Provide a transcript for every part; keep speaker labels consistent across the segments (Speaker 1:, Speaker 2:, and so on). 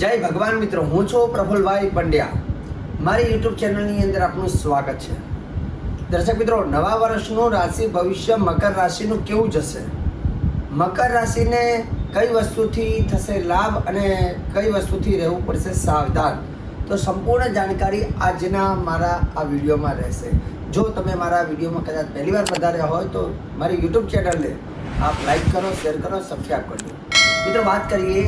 Speaker 1: જય ભગવાન મિત્રો, હું છું પ્રફુલભાઈ પંડ્યા. મારી યુટ્યુબ ચેનલની અંદર આપનું સ્વાગત છે. દર્શક મિત્રો, નવા વર્ષનું રાશિ, ભવિષ્ય, મકર રાશિનું કેવું જશે? મકર રાશિને કઈ વસ્તુથી થશે લાભ અને કઈ વસ્તુથી રહેવું પડશે સાવધાન? તો સંપૂર્ણ જાણકારી આજના મારા આ વિડીયોમાં રહેશે. જો તમે મારા વિડીયોમાં કદાચ પહેલી વાર પધાર્યા હોય તો મારી યુટ્યુબ ચેનલને આપ લાઈક કરો, શેર કરો, સબસ્ક્રાઈબ કરજો મિત્રો, વાત કરીએ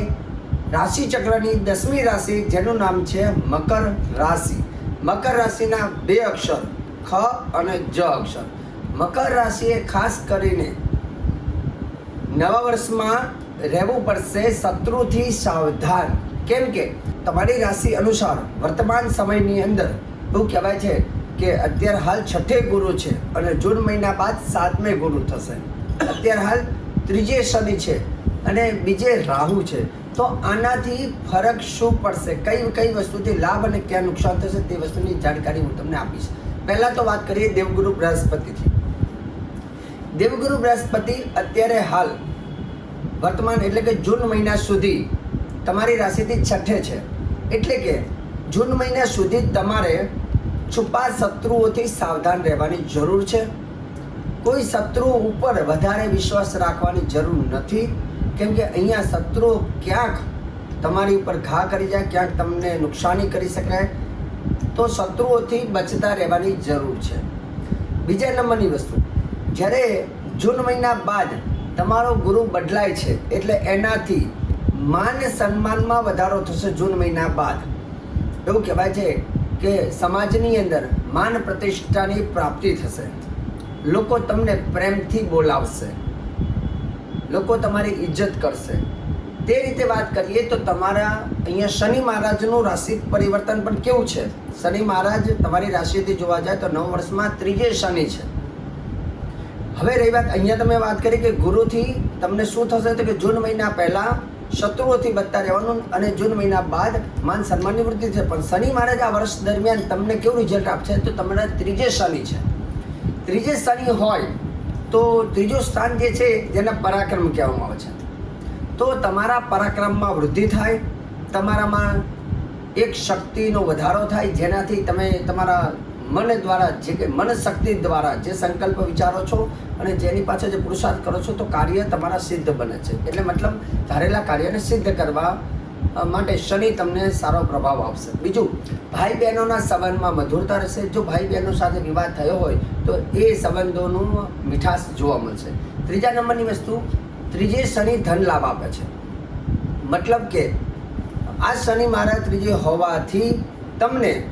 Speaker 1: રાશિ ચક્રની દસમી રાશિ, જેનું નામ છે મકર રાશિ. મકર રાશિના બે અક્ષર, ખ અને જ અક્ષર. મકર રાશિએ ખાસ કરીને નવા વર્ષમાં રહેવું પડશે શત્રુથી સાવધાન. કેમ કે તમારી રાશિ અનુસાર વર્તમાન સમયની અંદર એવું કહેવાય છે કે અત્યારે હાલ છઠ્ઠે ગુરુ છે અને જૂન મહિના બાદ સાતમે ગુરુ થશે. અત્યારે હાલ ત્રીજે શનિ છે અને બીજે રાહુ છે. તો આનાથી ફરક શું પડશે? કઈ કઈ વસ્તુથી લાભ અને ક્યાં નુકસાન થશે તે વસ્તુની જાણકારી હું તમને આપીશ. પહેલાં તો વાત કરીએ દેવગુરુ બૃહસ્પતિથી. દેવગુરુ બૃહસ્પતિ અત્યારે હાલ વર્તમાન એટલે કે જૂન મહિના સુધી તમારી રાશિથી છઠ્ઠે છે. એટલે કે જૂન મહિના સુધી તમારે છુપા શત્રુઓથી સાવધાન રહેવાની જરૂર છે. કોઈ શત્રુ ઉપર વધારે વિશ્વાસ રાખવાની જરૂર નથી. કેમ કે અહીંયા શત્રુઓ ક્યાંક તમારી ઉપર ઘા કરી જાય, ક્યાંક તમને નુકસાની કરી શકાય, તો શત્રુઓથી બચતા રહેવાની જરૂર છે. બીજા નંબરની વસ્તુ, જ્યારે જૂન મહિના બાદ તમારો ગુરુ બદલાય છે, એટલે એનાથી માન સન્માનમાં વધારો થશે જૂન મહિના બાદ. એવું કહેવાય છે કે સમાજની અંદર માન પ્રતિષ્ઠાની પ્રાપ્તિ થશે. લોકો તમને પ્રેમથી બોલાવશે. લોકો તમારી ઇજ્જત કરશે. તે રીતે વાત કરીએ તો તમારા અહીંયા શનિ મહારાજનું રાશિ પરિવર્તન પણ કેવું છે? શનિ મહારાજ તમારી રાશિથી જોવા જાય તો નવ વર્ષમાં ત્રીજે શનિ છે. હવે રહી વાત, અહીંયા તમે વાત કરી કે ગુરુથી તમને શું થશે? તો કે જૂન મહિના પહેલાં શત્રુઓથી બચતા રહેવાનું અને જૂન મહિના બાદ માન સન્માનની વૃદ્ધિ છે પણ શનિ મહારાજ આ વર્ષ દરમિયાન તમને કેવું રિઝલ્ટ આપશે? તો તમારા ત્રીજે શનિ છે. ત્રીજે શનિ હોય તો ત્રીજું સ્થાન જે છે, જેને પરાક્રમ કહેવામાં આવે છે. તો તમારા પરાક્રમમાં વૃદ્ધિ થાય, તમારામાં એક શક્તિનો વધારો થાય, જેનાથી તમે તમારા મન દ્વારા જે કે મન શક્તિ દ્વારા જે સંકલ્પ વિચારો છો અને જેની પાછળ જે પુરુષાર્થ કરો છો, તો કાર્ય તમારા સિદ્ધ બને છે. એટલે મતલબ ધારેલા કાર્યને સિદ્ધ કરવા માટે શનિ તમને સારો પ્રભાવ આપશે. બીજું ભાઈ બહેનોના સંબંધમાં મધુરતા રહેશે. જો ભાઈ બહેનો સાથે વિવાદ થયો હોય, તો એ સંબંધોનું મીઠાશ જોવા મળશે. ત્રીજા નંબરની વસ્તુ, ત્રીજે શનિ ધન લાભ આપે છે. મતલબ કે, આ શનિ મારા ત્રીજે હોવાથી તમને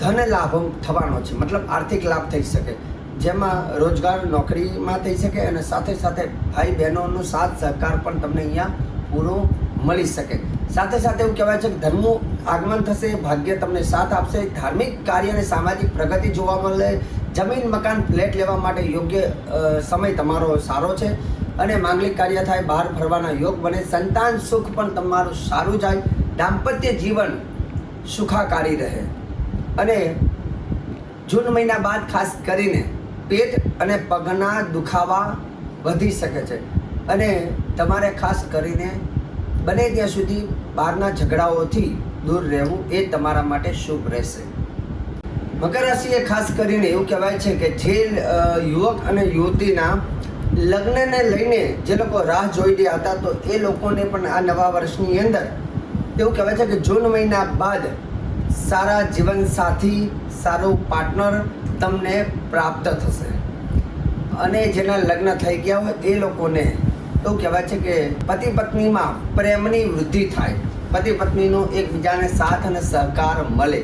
Speaker 1: ધન લાભ થવાનો છે. મતલબ આર્થિક લાભ થઈ શકે. જેમાં રોજગાર, નોકરીમાં થઈ શકે અને સાથે સાથે ભાઈ બહેનોનો સાથ સહકાર પણ તમને અહીંયા પૂરો મળી શકે. સાથે સાથે એવું કહેવાય છે કે ધર્મનું આગમન થશે, ભાગ્ય તમને સાથ આપશે. ધાર્મિક કાર્ય અને સામાજિક પ્રગતિ જોવા મળે. જમીન, મકાન, ફ્લેટ લેવા માટે યોગ્ય સમય તમારો સારો છે. અને માંગલિક કાર્ય થાય, બહાર ફરવાના યોગ બને. સંતાન સુખ પણ તમારું સારું જાય. દાંપત્ય જીવન સુખાકારી રહે. અને જૂન મહિના બાદ ખાસ કરીને પેટ અને પગના દુખાવા વધી શકે છે. અને તમારે ખાસ કરીને બને ત્યાં સુધી બહારના ઝઘડાઓથી દૂર રહેવું એ તમારા માટે શુભ રહેશે. મકર રાશિએ ખાસ કરીને એવું કહેવાય છે કે જે યુવક અને યુવતીના લગ્નને લઈને જે લોકો રાહ જોઈ રહ્યા હતા, તો એ લોકોને પણ આ નવા વર્ષની અંદર એવું કહેવાય છે કે જૂન મહિના બાદ સારા જીવનસાથી, સારું પાર્ટનર તમને પ્રાપ્ત થશે. અને જેના લગ્ન થઈ ગયા હોય, એ લોકોને એવું કહેવાય છે કે પતિ પત્નીમાં પ્રેમની વૃદ્ધિ થાય. પતિ પત્નીનો એકબીજાને સાથ અને સહકાર મળે.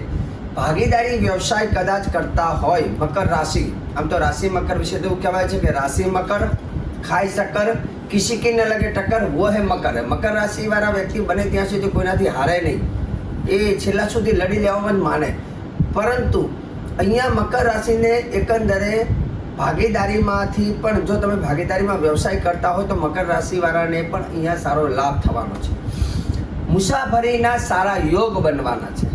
Speaker 1: ભાગીદારી વ્યવસાય કદાચ કરતા હોય, મકર રાશિ. આમ તો રાશિ મકર વિશે તો એવું કહેવાય છે કે રાશિ મકર, ખાઈ શક્કર કિસી કી ન લગે ટક્કર વો હે મકર. મકર રાશિ વાળા વ્યક્તિ બને ત્યાં સુધી કોઈનાથી હારે નહીં. એ છેલ્લા સુધી લડી લેવામાં માને. પરંતુ અહીંયા મકર રાશિને એકંદરે ભાગીદારીમાંથી પણ જો તમે ભાગીદારીમાં વ્યવસાય કરતા હોય તો મકર રાશિવાળાને પણ અહીંયા સારો લાભ થવાનો છે. મુસાફરીના સારા યોગ બનવાના છે.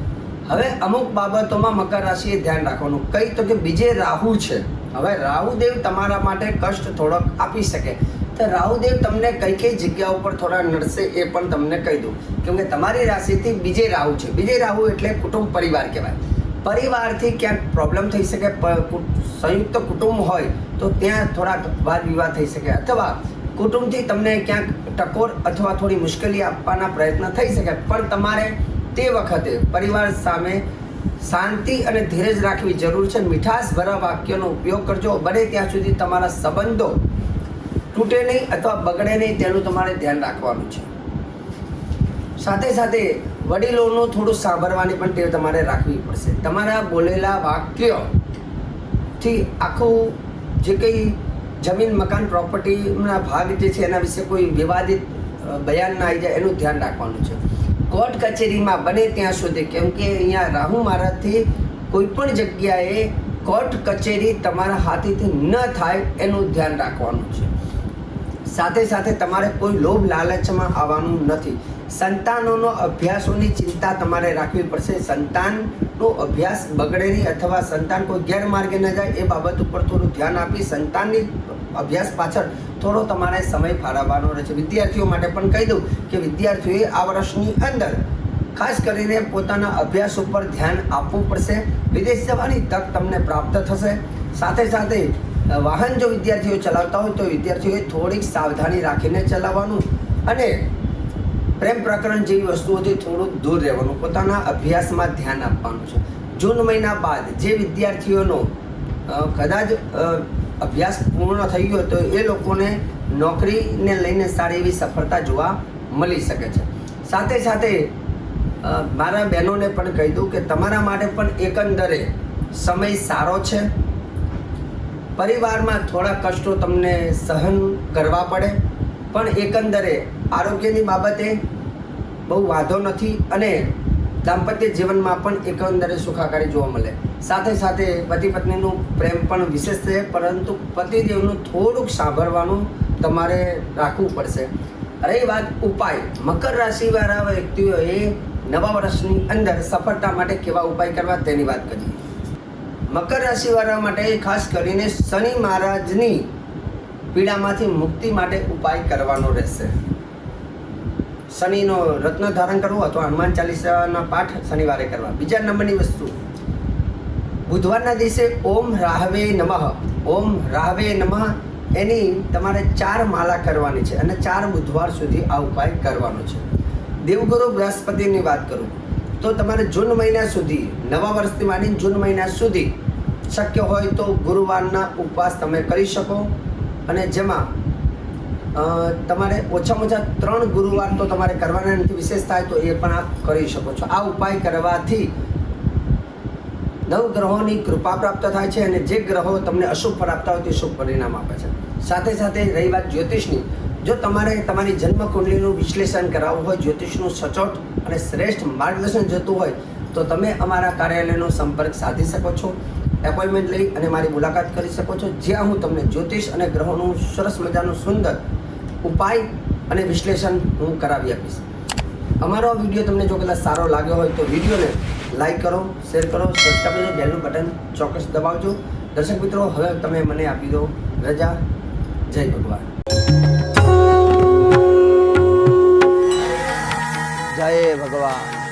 Speaker 1: હવે અમુક બાબતોમાં મકર રાશિએ ધ્યાન રાખવાનું. કઈ તો કે બીજે રાહુ છે. હવે રાહુદેવ તમારા માટે કષ્ટ થોડોક આપી શકે. તો રાહુદેવ તમને કઈ કઈ જગ્યા ઉપર થોડા નડશે એ પણ તમને કહી દઉં. કેમ કે તમારી રાશિથી બીજે રાહુ છે. બીજે રાહુ એટલે કુટુંબ પરિવાર કહેવાય. પરિવારથી ક્યાંક પ્રોબ્લેમ થઈ શકે સંયુક્ત કુટુંબ હોય, તો ત્યાં થોડાક વાદ વિવાદ થઈ શકે. અથવા કુટુંબથી તમને ક્યાંક ટકોર અથવા થોડી મુશ્કેલી આપવાના પ્રયત્ન થઈ શકે. પણ તમારે તે વખતે પરિવાર સામે શાંતિ અને ધીરજ રાખવી જરૂર છે. મીઠાશ ભરા વાક્યનો ઉપયોગ કરજો. બને ત્યાં સુધી તમારા સંબંધો તૂટે નહીં અથવા બગડે નહીં, તેનું તમારે ધ્યાન રાખવાનું છે. સાથે સાથે વડીલોનું થોડું સાંભળવાની પણ ટેવ તમારે રાખવી પડશે. તમારા બોલેલા વાક્યથી આખું જે કંઈ જમીન, મકાન, પ્રોપર્ટીના ભાગ જે છે એના વિશે કોઈ વિવાદિત બયાન ના આવી જાય એનું ધ્યાન રાખવાનું છે. કોર્ટ કચેરીમાં બને ત્યાં સુધી, કેમ કે અહીંયા રાહુ મહારાજથી કોઈ પણ જગ્યાએ કોર્ટ કચેરી તમારા હાથેથી ન થાય એનું ધ્યાન રાખવાનું છે. સાથે સાથે તમારે કોઈ લોભ લાલચમાં આવવાનું નથી. સંતાનોનો અભ્યાસોની ચિંતા તમારે રાખવી પડશે. સંતાનનો અભ્યાસ બગડે નહીં અથવા સંતાન કોઈ ગેરમાર્ગે ન જાય એ બાબત ઉપર થોડું ધ્યાન આપી સંતાનની અભ્યાસ પાછળ થોડો તમારે સમય ફાળવવાનો રહેશે. વિદ્યાર્થીઓ માટે પણ કહી દઉં કે વિદ્યાર્થીઓએ આ વર્ષની અંદર ખાસ કરીને પોતાના અભ્યાસ ઉપર ધ્યાન આપવું પડશે. વિદેશ જવાની તક તમને પ્રાપ્ત થશે. સાથે સાથે વાહન જો વિદ્યાર્થીઓ ચલાવતા હોય તો વિદ્યાર્થીઓએ થોડીક સાવધાની રાખીને ચલાવવાનું અને પ્રેમ પ્રકરણ જેવી વસ્તુઓથી થોડુંક દૂર રહેવાનું, પોતાના અભ્યાસમાં ધ્યાન આપવાનું છે. જૂન મહિના બાદ જે વિદ્યાર્થીઓનો કદાચ અભ્યાસ પૂર્ણ થઈ ગયો તો એ લોકોને નોકરીને લઈને સારી એવી સફળતા જોવા મળી શકે છે. સાથે સાથે મારા બહેનોને પણ કહી દઉં કે તમારા માટે પણ એકંદરે સમય સારો છે. પરિવારમાં થોડા કષ્ટો તમને સહન કરવા પડે. પણ એકંદરે આરોગ્યની બાબતે બહુ વાંધો નથી અને દાંપત્ય જીવનમાં પણ એકંદરે સુખાકારી જોવા મળે. સાથે સાથે પતિ પત્નીનું પ્રેમ પણ વિશેષ છે, પરંતુ પતિદેવનું થોડુંક સાંભળવાનું તમારે રાખવું પડશે. રહી વાત ઉપાય. મકર રાશિવાળા વ્યક્તિઓએ નવા વર્ષની અંદર સફળતા માટે કેવા ઉપાય કરવા તેની વાત કરીએ. મકર રાશિવાળા માટે ખાસ કરીને શનિ મહારાજની પીડામાંથી મુક્તિ માટે ઉપાય કરવાનો રહેશે. શનિનો રત્ન ધારણ કરવું અથવા હનુમાન ચાલીસાના પાઠ શનિવારે કરવા. બીજા નંબરની વસ્તુ. બુધવારના દિવસે ઓમ રાહવે નમઃ. ઓમ રાહવે નમઃ એની તમારે ચાર માળા કરવાની છે અને ચાર બુધવાર સુધી આ ઉપાય કરવાનો છે. દેવગુરુ બૃહસ્પતિની વાત કરું. તો તમારે જૂન મહિના સુધી, નવા વર્ષથી માંડીને જૂન મહિના સુધી શક્ય હોય તો ગુરુવારના ઉપવાસ તમે કરી શકો. અને જેમાં તમારે ઓછામાં ઓછા ત્રણ ગુરુવાર તો તમારે કરવાના નથી, વિશેષ થાય તો એ પણ આપ કરી શકો છો. આ ઉપાય કરવાથી નવ ગ્રહોની કૃપા પ્રાપ્ત થાય છે અને જે ગ્રહો તમને અશુભ પ્રાપ્ત હોય તે શુભ પરિણામ આપે છે. સાથે સાથે રહી વાત જ્યોતિષની. જો તમારે તમારી જન્મ કુંડલીનું વિશ્લેષણ કરાવવું હોય, જ્યોતિષનું સચોટ અને શ્રેષ્ઠ માર્ગદર્શન જોતું હોય, તો તમે અમારા કાર્યાલયનો સંપર્ક સાધી શકો છો. એપોઇન્ટમેન્ટ લઈ અને મારી મુલાકાત કરી શકો છો. જ્યાં હું તમને જ્યોતિષ અને ગ્રહોનું સરસ મજાનું સુંદર ઉપાય અને વિશ્લેષણ હું કરાવી આપીશ. અમારો આ વીડિયો તમને જો કદાચ સારો લાગ્યો હોય તો વિડીયોને લાઇક કરો, શેર કરો સબસ્ક્રાઈબ કરો બેલનું બટન ચોક્કસ દબાવજો. દર્શક મિત્રો, હવે તમે મને આપી દો રજા. જય ભગવાન. જય ભગવાન.